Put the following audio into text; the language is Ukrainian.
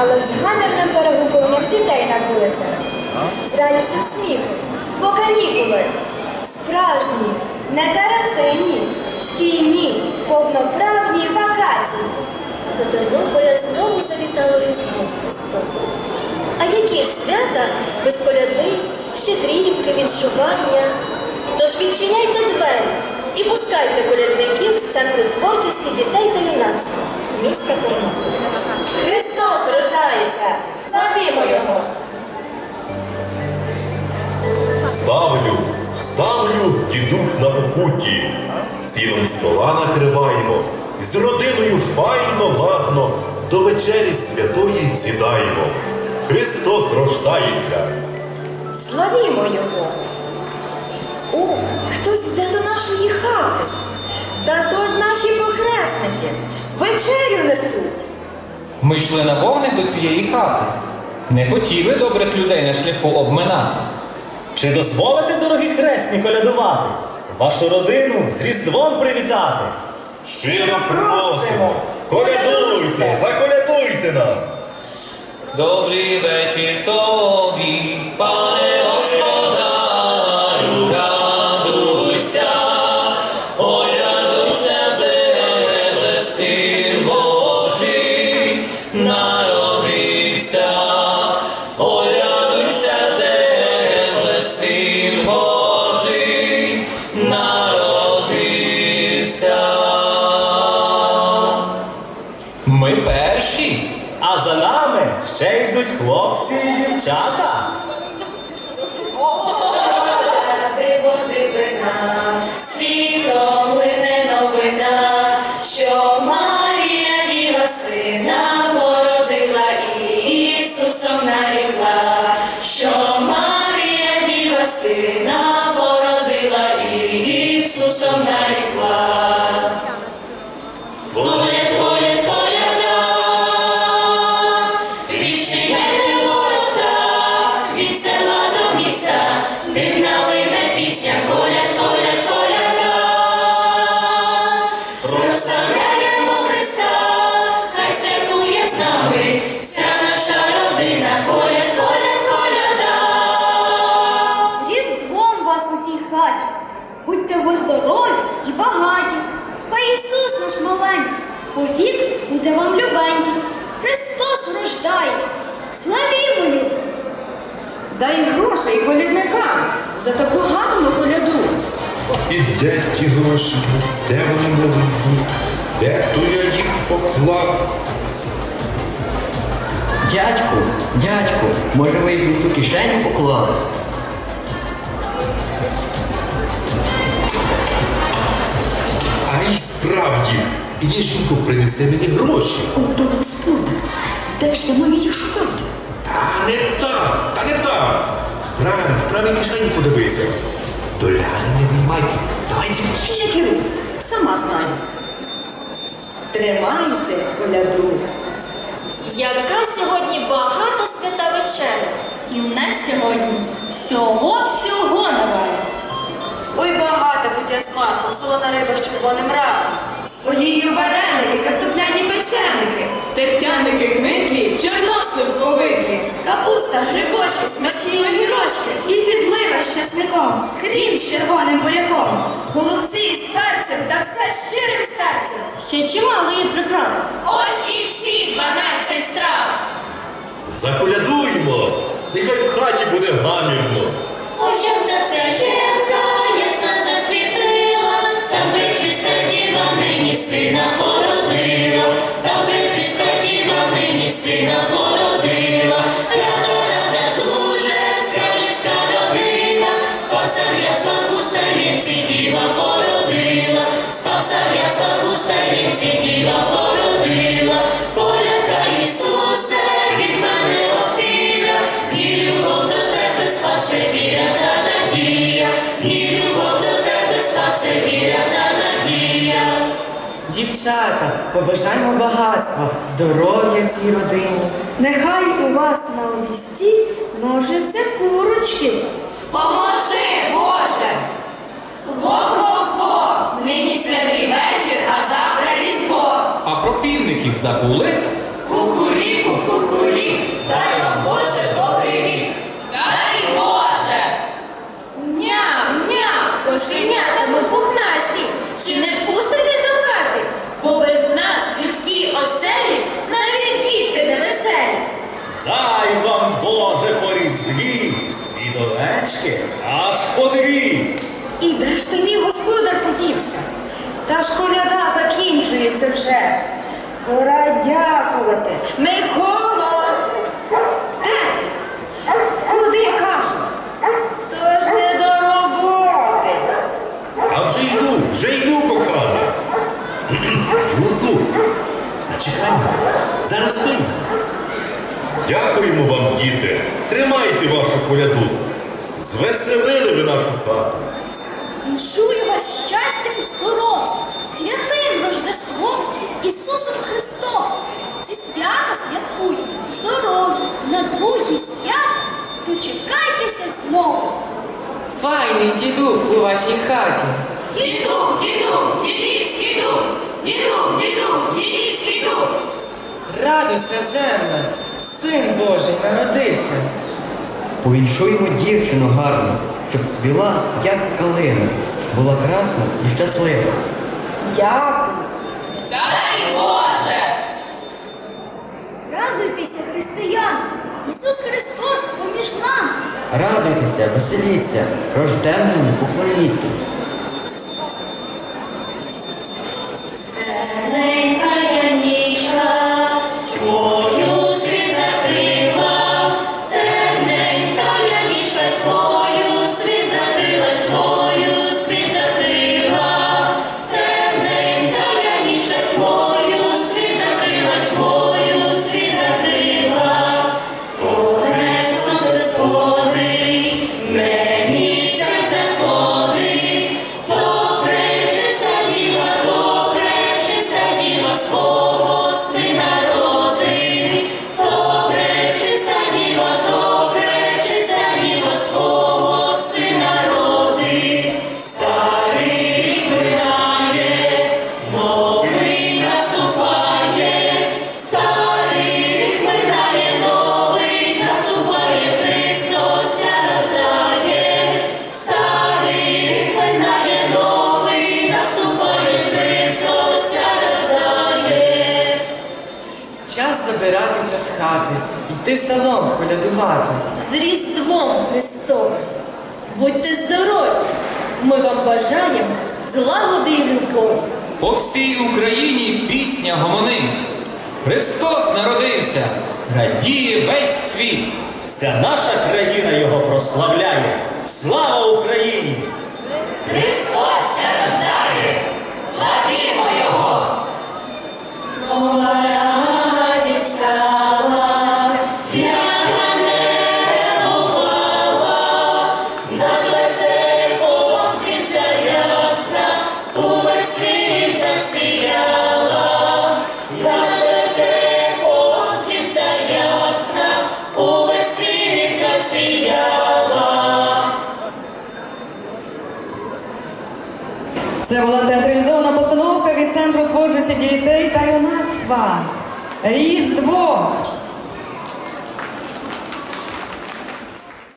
але з гамірним перегукуванням дітей на вулицях, з радісним сміхом, бо канікули, справжні, не карантинні, шкільні, повноправні вакації. До Тернополя знову завітало Різдво Христове. А які ж свята без коляди, щедрівки, віншування? Тож відчиняйте двері і пускайте колядників з центру творчості дітей та юнацтва міста Тернополя. Христос рождається! Славімо Його! Ставлю, ставлю дідух на покуті. Сілом стола накриваємо, з родиною файно, ладно, до вечері святої сідаємо. Христос рождається. Славімо його. О, хтось йде до нашої хати. Та то ж наші похресники. Вечерю несуть. Ми йшли на вогник до цієї хати. Не хотіли добрих людей на шляху обминати. Чи дозволите, дорогі хресні, колядувати? Вашу родину з Різдвом привітати? Щиро просимо, колядуйте, заколядуйте нам. Добрий вечір тобі, пане Ми перші. А за нами ще йдуть хлопці і дівчата. Будьте ви здорові і багаті. Хай Ісус наш маленький, повік буде вам любенький. Христос рождається. Славімо Його! Дай грошей колядникам за таку гарну коляду. І де ті гроші? Де вони бути? Де то я їх поклав? Дядьку, дядьку, може ви їх в ту кишеню поклали? Справді, іди жінку принесе мені гроші. Ото господар, де ж я маю їх шукати? А не там, та не там. В правій, в правій кишені подивися. Доляри не виймайте. Давайте Ще керу, сама знаю. Тримайте коляду. Яка сьогодні багата свята вечеря. І в нас сьогодні всього-всього навалено. Ой, багато будь смаком, солона риба з червоним раком. Олією вареники, картопляні печеники, пектяники книтлі, чорнослив повидлі, капуста, грибочки, смачні огірочки і підлива з часником, хрін з червоним буряком, голубці з перцем та все з щирим серцем. Ще чимало є приправ. Ось і всі 12 страв. Заколядуймо. Нехай в хаті буде гамірно. Ось щоб та саєнка ясна нині Дівчата, побажаймо багатства, здоров'я цій родині. Нехай у вас на обісті множаться курочки. Поможи, Боже! Во-во-во! Нині святий вечір, а завтра різдво. А про півників забули? Кукуріку, кукурік, дай вам Боже добрий рік. Дай Боже! Ням, ням, кошенята ми пухнасті, чи не пустите? Бо без нас в людській оселі навіть діти невеселі. Дай вам, Боже, по різдві, і довечки аж по дві. І де ж ти мій господар подівся? Та ж коляда закінчується вже. Пора дякувати. Миколо! Де ти? Куди кажу? Тож не до роботи. А вже йду, вже йду. Юрку, зачекай. Зараз вийду. Дякуємо вам, діти. Тримайте вашу коляду. Звеселили ви нашу хату. Віншую вас щастям здоров'я, святим Рождеством Ісусом Христом. Ці свята святкуй, здоров'я, на другі свят, дочекайтеся знову. Файний діду у вашій хаті. Діду, діду, дідівський дух, діду, діду, дідівський дух. Радуйся, земле, син Божий народився. Повіншуємо дівчину гарну, щоб цвіла, як калина, була красна і щаслива. Дякую. Дай Боже! Радуйтеся, християни! Ісус Христос поміж нами! Радуйтеся, веселіться, рожденному поклоніться. Забиратися з хати, йти селом колядувати. З Різдвом Христовим. Будьте здорові! Ми вам бажаємо злагоди і любові. По всій Україні пісня гомонить. Христос народився, радіє весь світ. Вся наша країна його прославляє. Слава Україні! Христос ся рождає, славімо Його! Світ. Це була театралізована постановка від Центру творчості дітей та юнацтва. Різдво